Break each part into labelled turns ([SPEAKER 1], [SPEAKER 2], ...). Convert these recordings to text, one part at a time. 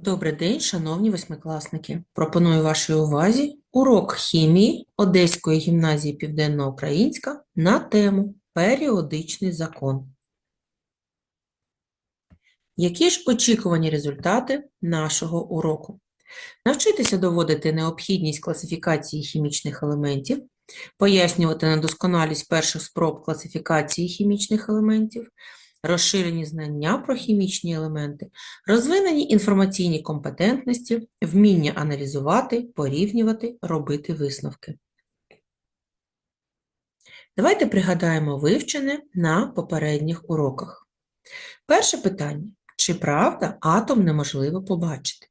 [SPEAKER 1] Добрий день, шановні восьмикласники. Пропоную вашій увазі урок хімії Одеської гімназії Південноукраїнська на тему Періодичний закон. Які ж очікувані результати нашого уроку? Навчитися доводити необхідність класифікації хімічних елементів, пояснювати недосконалість перших спроб класифікації хімічних елементів, розширені знання про хімічні елементи, розвинені інформаційні компетентності, вміння аналізувати, порівнювати, робити висновки. Давайте пригадаємо вивчене на попередніх уроках. Перше питання. Чи правда атом неможливо побачити?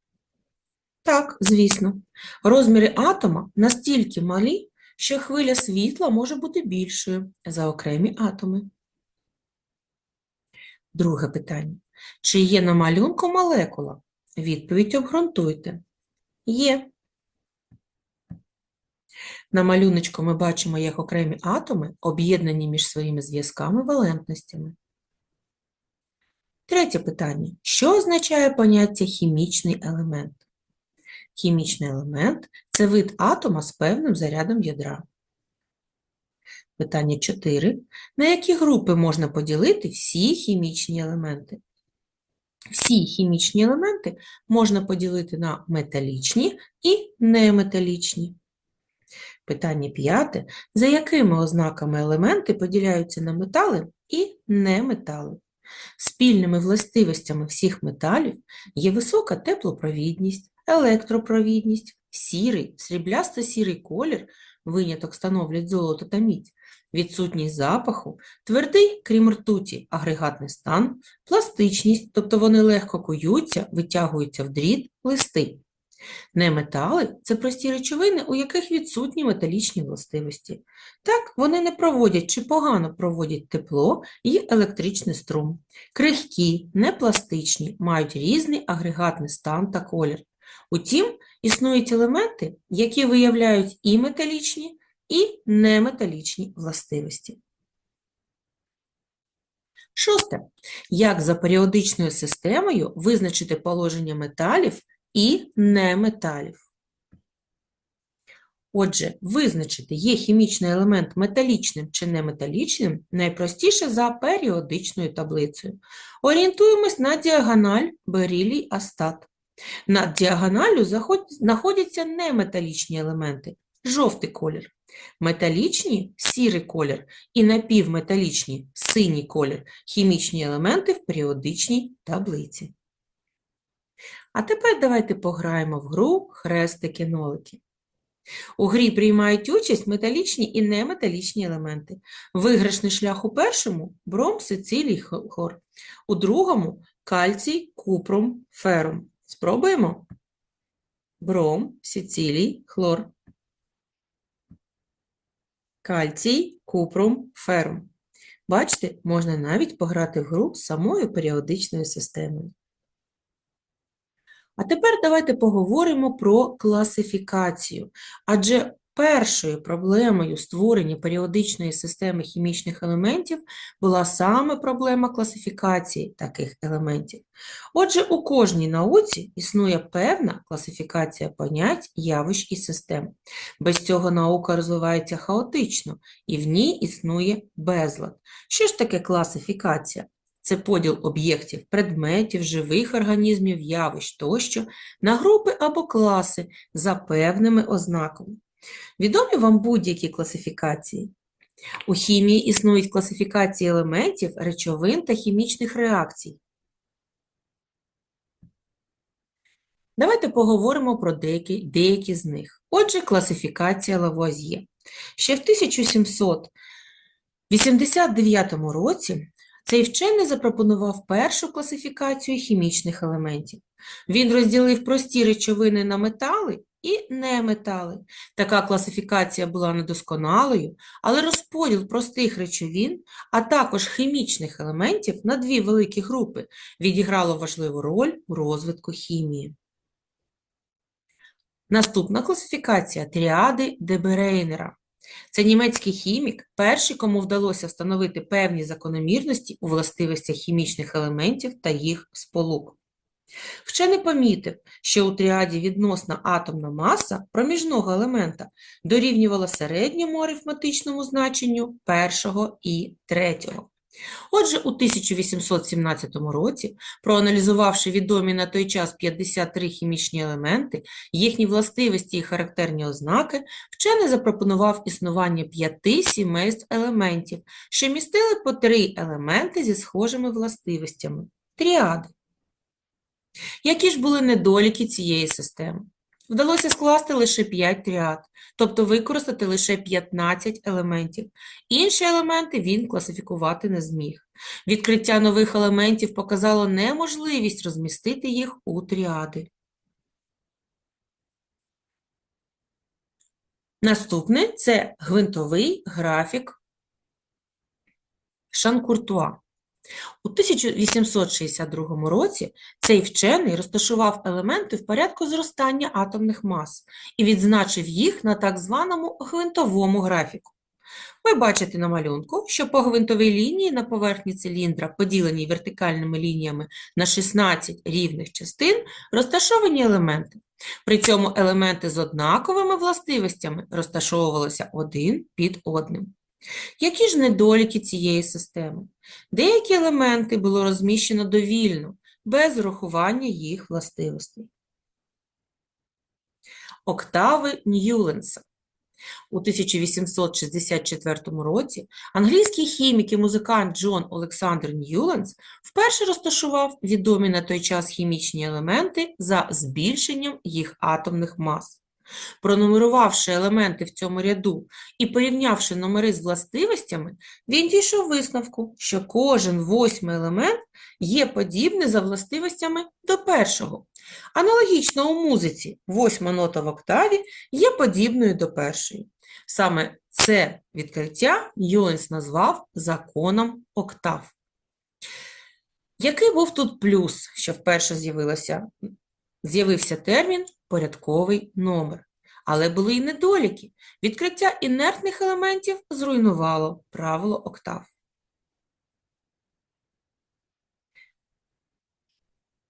[SPEAKER 1] Так, звісно. Розміри атома настільки малі, що хвиля світла може бути більшою за окремі атоми. Друге питання. Чи є на малюнку молекула? Відповідь обґрунтуйте. Є. На малюночку ми бачимо, як окремі атоми об'єднані між своїми зв'язками валентностями. Третє питання. Що означає поняття хімічний елемент? Хімічний елемент – це вид атома з певним зарядом ядра. Питання 4. На які групи можна поділити всі хімічні елементи? Всі хімічні елементи можна поділити на металічні і неметалічні. Питання 5. За якими ознаками елементи поділяються на метали і неметали? Спільними властивостями всіх металів є висока теплопровідність, електропровідність, сірий, сріблясто-сірий колір, виняток становлять золото та мідь, відсутність запаху, твердий, крім ртуті, агрегатний стан, пластичність, тобто вони легко куються, витягуються в дріт, листи. Неметали – це прості речовини, у яких відсутні металічні властивості. Так, вони не проводять чи погано проводять тепло і електричний струм. Крихкі, непластичні, мають різний агрегатний стан та колір. Утім, існують елементи, які виявляють і металічні, і неметалічні властивості. Шосте. Як за періодичною системою визначити положення металів і неметалів? Отже, визначити, є хімічний елемент металічним чи неметалічним найпростіше за періодичною таблицею. Орієнтуємось на діагональ берілій астат. Над діагоналлю знаходяться неметалічні елементи жовтий колір, металічні сірий колір і напівметалічні синій колір хімічні елементи в періодичній таблиці. А тепер давайте пограємо в гру хрестики-нолики. У грі приймають участь металічні і неметалічні елементи. Виграшний шлях у першому бром, сицилій, хлор, у другому кальцій, купром, ферум. Спробуємо? Бром, сіцілій, хлор. Кальцій, купрум, ферм. Бачите, можна навіть пограти в гру з самою періодичною системою. А тепер давайте поговоримо про класифікацію. Адже першою проблемою створення періодичної системи хімічних елементів була саме проблема класифікації таких елементів. Отже, у кожній науці існує певна класифікація понять, явищ і систем. Без цього наука розвивається хаотично, і в ній існує безлад. Що ж таке класифікація? Це поділ об'єктів, предметів, живих організмів, явищ тощо на групи або класи за певними ознаками. Відомі вам будь-які класифікації? У хімії існують класифікації елементів, речовин та хімічних реакцій. Давайте поговоримо про деякі, деякі з них. Отже, класифікація Лавуазьє. Ще в 1789 році цей вчений запропонував першу класифікацію хімічних елементів. Він розділив прості речовини на метали і неметали. Така класифікація була недосконалою, але розподіл простих речовин, а також хімічних елементів на дві великі групи відіграло важливу роль у розвитку хімії. Наступна класифікація тріади Деберейнера. Це німецький хімік, перший, кому вдалося встановити певні закономірності у властивостях хімічних елементів та їх сполук. Вчений помітив, що у тріаді відносна атомна маса проміжного елемента дорівнювала середньому арифметичному значенню першого і третього. Отже, у 1817 році, проаналізувавши відомі на той час 53 хімічні елементи, їхні властивості і характерні ознаки, вчений запропонував існування п'яти сімейств елементів, що містили по три елементи зі схожими властивостями – тріади. Які ж були недоліки цієї системи? Вдалося скласти лише 5 тріад, тобто використати лише 15 елементів. Інші елементи він класифікувати не зміг. Відкриття нових елементів показало неможливість розмістити їх у тріади. Наступне – це гвинтовий графік Шанкуртуа. У 1862 році цей вчений розташував елементи в порядку зростання атомних мас і відзначив їх на так званому гвинтовому графіку. Ви бачите на малюнку, що по гвинтовій лінії на поверхні циліндра, поділеній вертикальними лініями на 16 рівних частин, розташовані елементи. При цьому елементи з однаковими властивостями розташовувалися один під одним. Які ж недоліки цієї системи? Деякі елементи було розміщено довільно, без врахування їх властивостей. Октави Ньюленса. У 1864 році англійський хімік і музикант Джон Олександр Ньюленс вперше розташував відомі на той час хімічні елементи за збільшенням їх атомних мас. Пронумерувавши елементи в цьому ряду і порівнявши номери з властивостями, він дійшов висновку, що кожен восьмий елемент є подібний за властивостями до першого. Аналогічно у музиці восьма нота в октаві є подібною до першої. Саме це відкриття Ньюленс назвав законом октав. Який був тут плюс, що вперше з'явилося? З'явився термін порядковий номер. Але були й недоліки. Відкриття інертних елементів зруйнувало правило октав.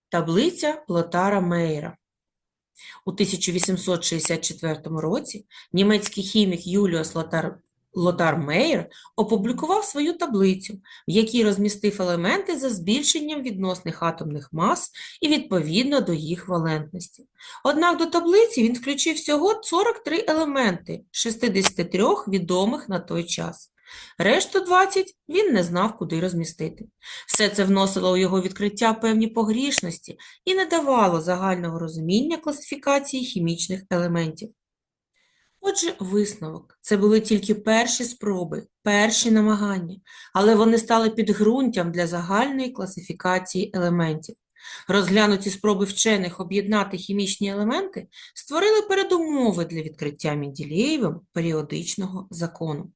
[SPEAKER 1] Таблиця Лотара Мейера. У 1864 році німецький хімік Юліус Лотар, Лотар Мейер опублікував свою таблицю, в якій розмістив елементи за збільшенням відносних атомних мас і відповідно до їх валентності. Однак до таблиці він включив всього 43 елементи, 63 відомих на той час. Решту 20 він не знав, куди розмістити. Все це вносило у його відкриття певні погрішності і не давало загального розуміння класифікації хімічних елементів. Отже, висновок – це були тільки перші спроби, перші намагання, але вони стали підґрунтям для загальної класифікації елементів. Розглянуті спроби вчених об'єднати хімічні елементи створили передумови для відкриття Менделєєвим періодичного закону.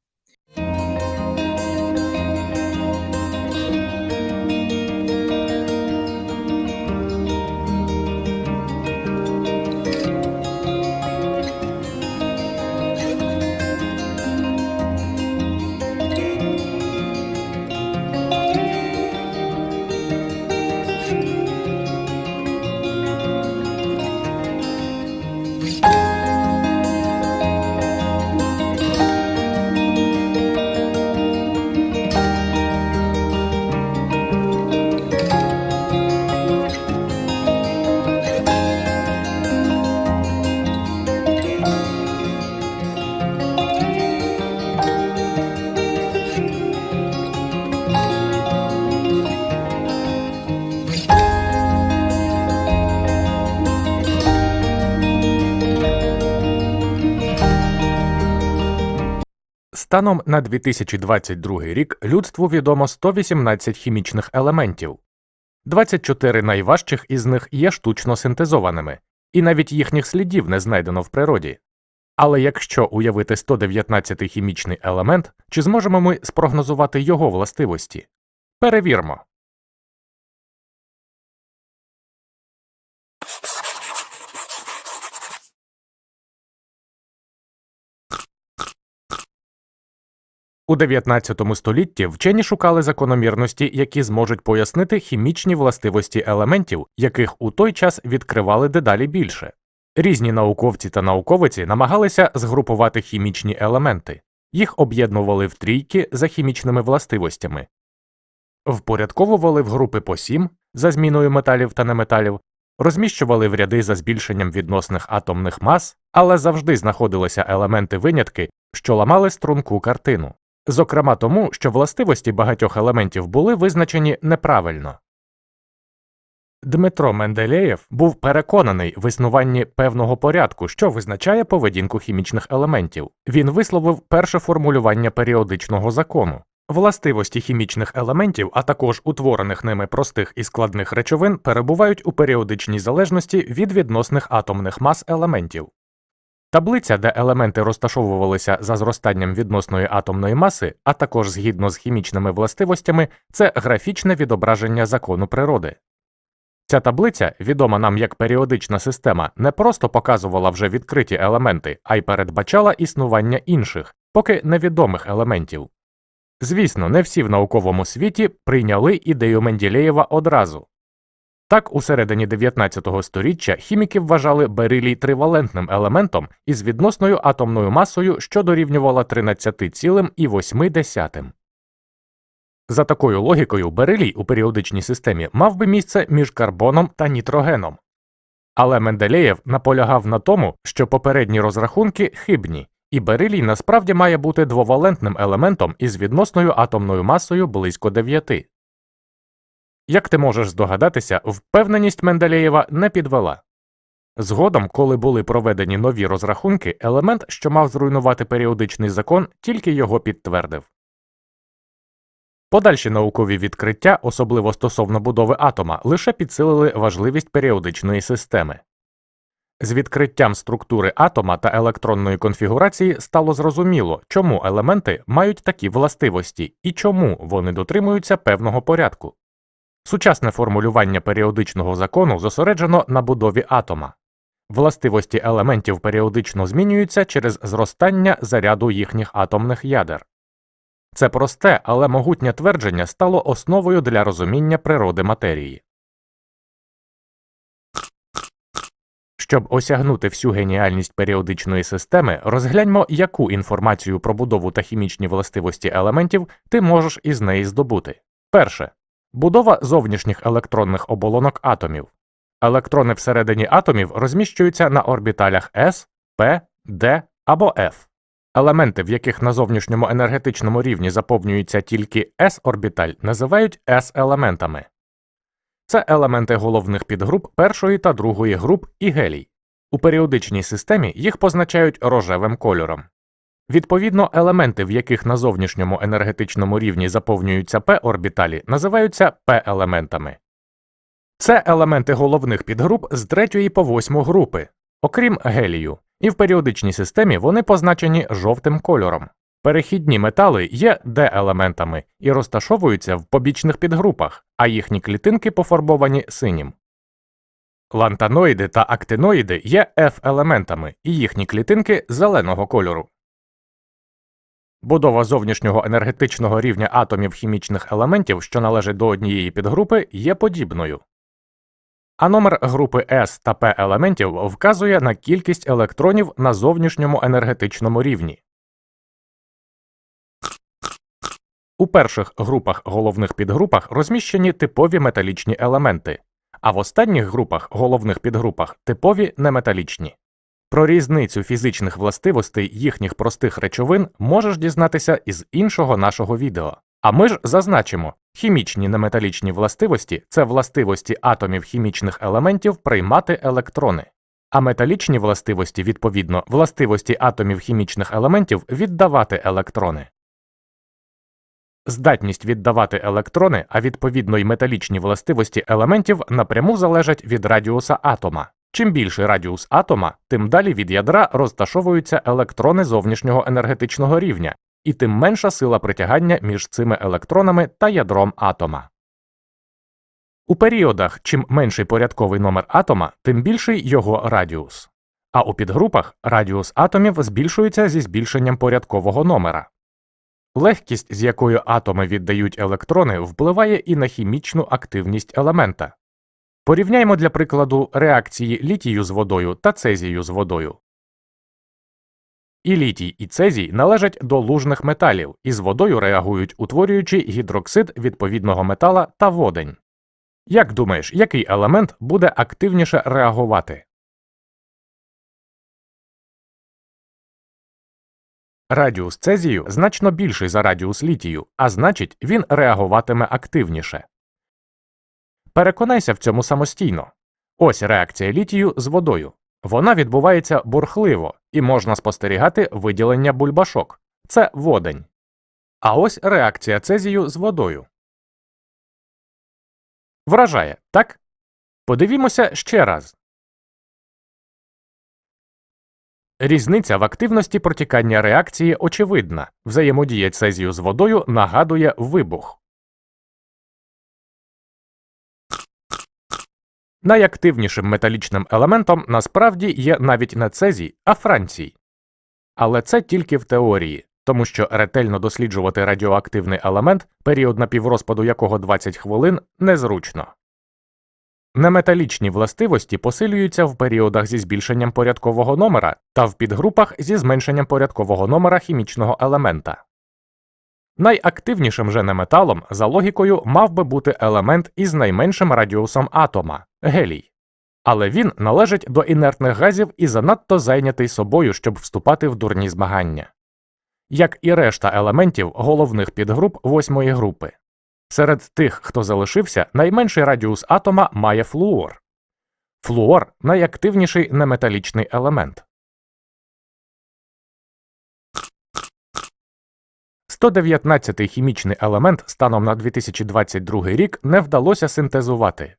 [SPEAKER 2] Станом на 2022 рік людству відомо 118 хімічних елементів. 24 найважчих із них є штучно синтезованими, і навіть їхніх слідів не знайдено в природі. Але якщо уявити 119 хімічний елемент, чи зможемо ми спрогнозувати його властивості? Перевірмо. У 19 столітті вчені шукали закономірності, які зможуть пояснити хімічні властивості елементів, яких у той час відкривали дедалі більше. Різні науковці та науковиці намагалися згрупувати хімічні елементи. Їх об'єднували в трійки за хімічними властивостями, впорядковували в групи по сім за зміною металів та неметалів, розміщували в ряди за збільшенням відносних атомних мас, але завжди знаходилися елементи винятки, що ламали струнку картину. Зокрема тому, що властивості багатьох елементів були визначені неправильно. Дмитро Менделєєв був переконаний в існуванні певного порядку, що визначає поведінку хімічних елементів. Він висловив перше формулювання періодичного закону. Властивості хімічних елементів, а також утворених ними простих і складних речовин, перебувають у періодичній залежності від відносних атомних мас елементів. Таблиця, де елементи розташовувалися за зростанням відносної атомної маси, а також згідно з хімічними властивостями, це графічне відображення закону природи. Ця таблиця, відома нам як періодична система, не просто показувала вже відкриті елементи, а й передбачала існування інших, поки невідомих елементів. Звісно, не всі в науковому світі прийняли ідею Менділеєва одразу. Так, у середині 19 століття хіміки вважали берилій тривалентним елементом із відносною атомною масою, що дорівнювала 13,8. За такою логікою, берилій у періодичній системі мав би місце між карбоном та нітрогеном. Але Менделєєв наполягав на тому, що попередні розрахунки хибні, і берилій насправді має бути двовалентним елементом із відносною атомною масою близько 9. Як ти можеш здогадатися, впевненість Менделєєва не підвела. Згодом, коли були проведені нові розрахунки, елемент, що мав зруйнувати періодичний закон, тільки його підтвердив. Подальші наукові відкриття, особливо стосовно будови атома, лише підсилили важливість періодичної системи. З відкриттям структури атома та електронної конфігурації стало зрозуміло, чому елементи мають такі властивості і чому вони дотримуються певного порядку. Сучасне формулювання періодичного закону зосереджено на будові атома. Властивості елементів періодично змінюються через зростання заряду їхніх атомних ядер. Це просте, але могутнє твердження стало основою для розуміння природи матерії. Щоб осягнути всю геніальність періодичної системи, розгляньмо, яку інформацію про будову та хімічні властивості елементів ти можеш із неї здобути. Перше. Будова зовнішніх електронних оболонок атомів. Електрони всередині атомів розміщуються на орбіталях s, p, d або f. Елементи, в яких на зовнішньому енергетичному рівні заповнюється тільки s-орбіталь, називають s-елементами. Це елементи головних підгруп першої та другої груп і гелій. У періодичній системі їх позначають рожевим кольором. Відповідно, елементи, в яких на зовнішньому енергетичному рівні заповнюються p-орбіталі, називаються p-елементами. Це елементи головних підгруп з 3 по 8 групи, окрім гелію, і в періодичній системі вони позначені жовтим кольором. Перехідні метали є d-елементами і розташовуються в побічних підгрупах, а їхні клітинки пофарбовані синім. Лантаноїди та актиноїди є F-елементами, і їхні клітинки зеленого кольору. Будова зовнішнього енергетичного рівня атомів хімічних елементів, що належать до однієї підгрупи, є подібною. А номер групи S та P елементів вказує на кількість електронів на зовнішньому енергетичному рівні. У перших групах головних підгрупах розміщені типові металічні елементи, а в останніх групах головних підгрупах типові неметалічні. Про різницю фізичних властивостей їхніх простих речовин можеш дізнатися із іншого нашого відео. А ми ж зазначимо, хімічні неметалічні властивості це властивості атомів хімічних елементів приймати електрони, а металічні властивості, відповідно, властивості атомів хімічних елементів віддавати електрони. Здатність віддавати електрони, а відповідно й металічні властивості елементів напряму залежать від радіуса атома. Чим більший радіус атома, тим далі від ядра розташовуються електрони зовнішнього енергетичного рівня, і тим менша сила притягання між цими електронами та ядром атома. У періодах, чим менший порядковий номер атома, тим більший його радіус. А у підгрупах радіус атомів збільшується зі збільшенням порядкового номера. Легкість, з якою атоми віддають електрони, впливає і на хімічну активність елемента. Порівняймо для прикладу реакції літію з водою та цезію з водою. І літій, і цезій належать до лужних металів і з водою реагують, утворюючи гідроксид відповідного метала та водень. Як думаєш, який елемент буде активніше реагувати? Радіус цезію значно більший за радіус літію, а значить, він реагуватиме активніше. Переконайся в цьому самостійно. Ось реакція літію з водою. Вона відбувається бурхливо, і можна спостерігати виділення бульбашок це водень. А ось реакція цезію з водою. Вражає, так? Подивімося ще раз. Різниця в активності протікання реакції очевидна. Взаємодія цезію з водою нагадує вибух. Найактивнішим металічним елементом насправді є навіть не цезій, а францій. Але це тільки в теорії, тому що ретельно досліджувати радіоактивний елемент, період напіврозпаду якого 20 хвилин, незручно. Неметалічні властивості посилюються в періодах зі збільшенням порядкового номера та в підгрупах зі зменшенням порядкового номера хімічного елемента. Найактивнішим же неметалом за логікою мав би бути елемент із найменшим радіусом атома гелій. Але він належить до інертних газів і занадто зайнятий собою, щоб вступати в дурні змагання. Як і решта елементів головних підгруп восьмої групи. Серед тих, хто залишився, найменший радіус атома має флуор. Флуор найактивніший неметалічний елемент. 119-й хімічний елемент станом на 2022 рік не вдалося синтезувати.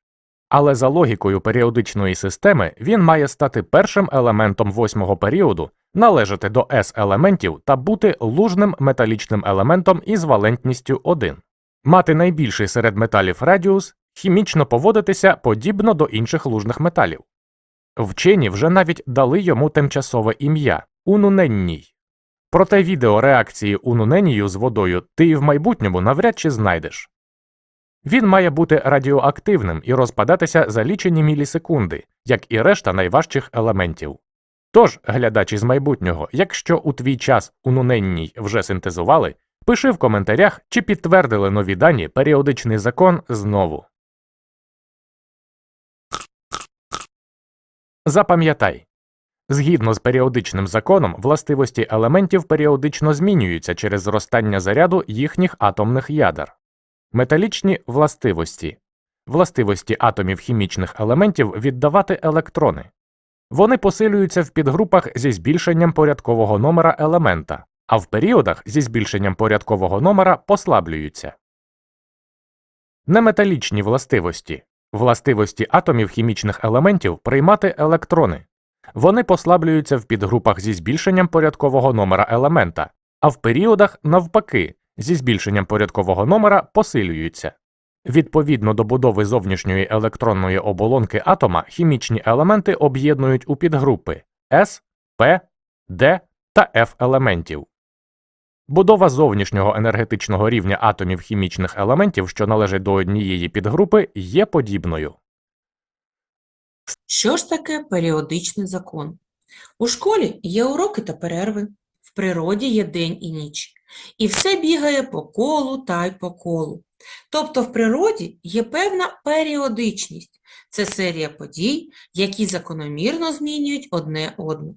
[SPEAKER 2] Але за логікою періодичної системи він має стати першим елементом восьмого періоду, належати до s елементів та бути лужним металічним елементом із валентністю 1 мати найбільший серед металів радіус, хімічно поводитися подібно до інших лужних металів. Вчені вже навіть дали йому тимчасове ім'я унуненній. Проте відео реакції унуненію з водою ти і в майбутньому навряд чи знайдеш. Він має бути радіоактивним і розпадатися за лічені мілісекунди, як і решта найважчих елементів. Тож, глядачі з майбутнього, якщо у твій час унуненній вже синтезували, Пиши в коментарях, чи підтвердили нові дані періодичний закон знову. Запам'ятай. Згідно з періодичним законом, властивості елементів періодично змінюються через зростання заряду їхніх атомних ядер. Металічні властивості властивості атомів хімічних елементів віддавати електрони. Вони посилюються в підгрупах зі збільшенням порядкового номера елемента а в періодах зі збільшенням порядкового номера послаблюються. Неметалічні властивості властивості атомів хімічних елементів приймати електрони. Вони послаблюються в підгрупах зі збільшенням порядкового номера елемента, а в періодах, навпаки, зі збільшенням порядкового номера посилюються. Відповідно до будови зовнішньої електронної оболонки атома хімічні елементи об'єднують у підгрупи S, P, D та F елементів. Будова зовнішнього енергетичного рівня атомів хімічних елементів, що належать до однієї підгрупи, є подібною.
[SPEAKER 1] Що ж таке періодичний закон? У школі є уроки та перерви, в природі є день і ніч, і все бігає по колу та й по колу. Тобто в природі є певна періодичність – це серія подій, які закономірно змінюють одне одне.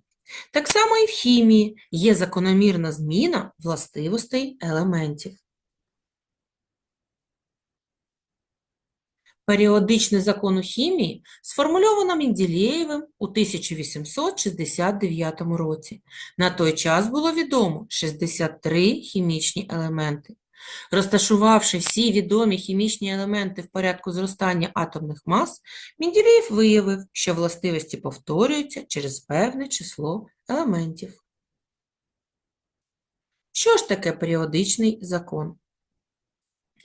[SPEAKER 1] Так само і в хімії є закономірна зміна властивостей елементів. Періодичний закон у хімії сформульовано Менделєєвим у 1869 році. На той час було відомо 63 хімічні елементи. Розташувавши всі відомі хімічні елементи в порядку зростання атомних мас, Менделєєв виявив, що властивості повторюються через певне число елементів. Що ж таке періодичний закон?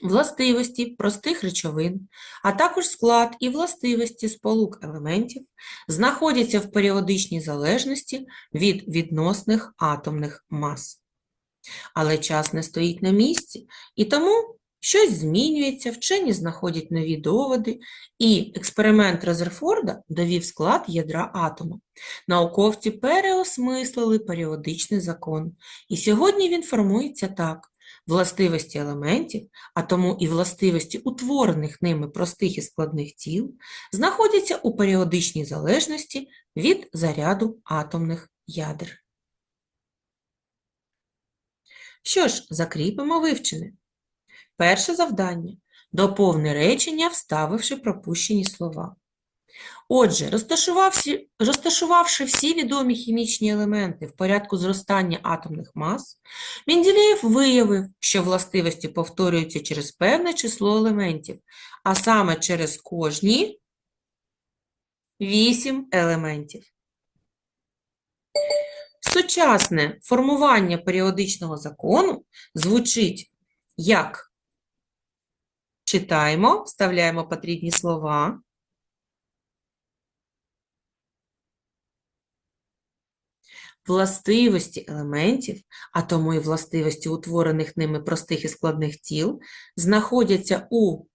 [SPEAKER 1] Властивості простих речовин, а також склад і властивості сполук елементів знаходяться в періодичній залежності від відносних атомних мас. Але час не стоїть на місці, і тому щось змінюється, вчені знаходять нові доводи, і експеримент Резерфорда довів склад ядра атома. Науковці переосмислили періодичний закон, і сьогодні він формується так. Властивості елементів, а тому і властивості утворених ними простих і складних тіл, знаходяться у періодичній залежності від заряду атомних ядер. Що ж, закріпимо вивчене. Перше завдання – доповни речення, вставивши пропущені слова. Отже, розташувавши, розташувавши всі відомі хімічні елементи в порядку зростання атомних мас, Менделєєв виявив, що властивості повторюються через певне число елементів, а саме через кожні 8 елементів. Сучасне формування періодичного закону звучить як читаємо, вставляємо потрібні слова. Властивості елементів, а тому і властивості утворених ними простих і складних тіл, знаходяться у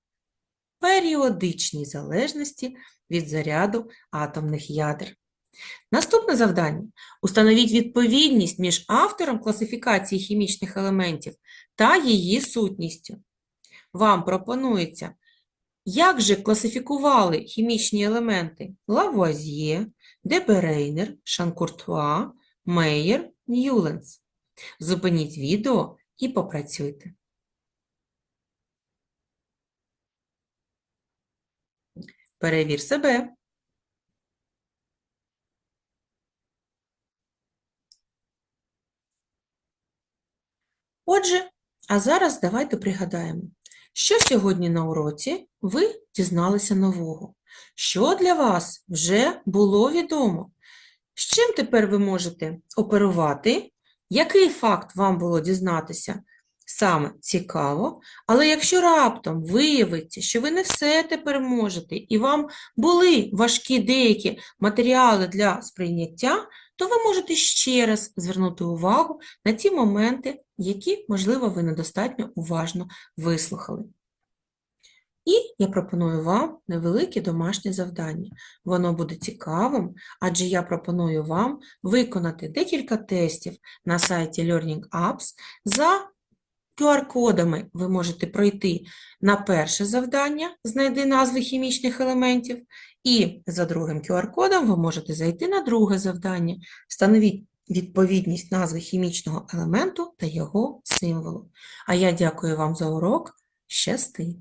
[SPEAKER 1] періодичній залежності від заряду атомних ядер. Наступне завдання – установіть відповідність між автором класифікації хімічних елементів та її сутністю. Вам пропонується, як же класифікували хімічні елементи Лавуазьє, Деберейнер, Шанкуртуа, Мейєр, Ньюленс. Зупиніть відео і попрацюйте. Перевір себе. Отже, а зараз давайте пригадаємо, що сьогодні на уроці ви дізналися нового, що для вас вже було відомо, з чим тепер ви можете оперувати, який факт вам було дізнатися? Саме цікаво, але якщо раптом виявиться, що ви не все тепер можете, і вам були важкі деякі матеріали для сприйняття, то ви можете ще раз звернути увагу на ті моменти, які, можливо, ви недостатньо уважно вислухали. І я пропоную вам невелике домашнє завдання. Воно буде цікавим, адже я пропоную вам виконати декілька тестів на сайті Learning Apps. За QR-кодами ви можете пройти на перше завдання «Знайди назви хімічних елементів», і за другим QR-кодом ви можете зайти на друге завдання «Встановіть відповідність назви хімічного елементу та його символу». А я дякую вам за урок. Щасти!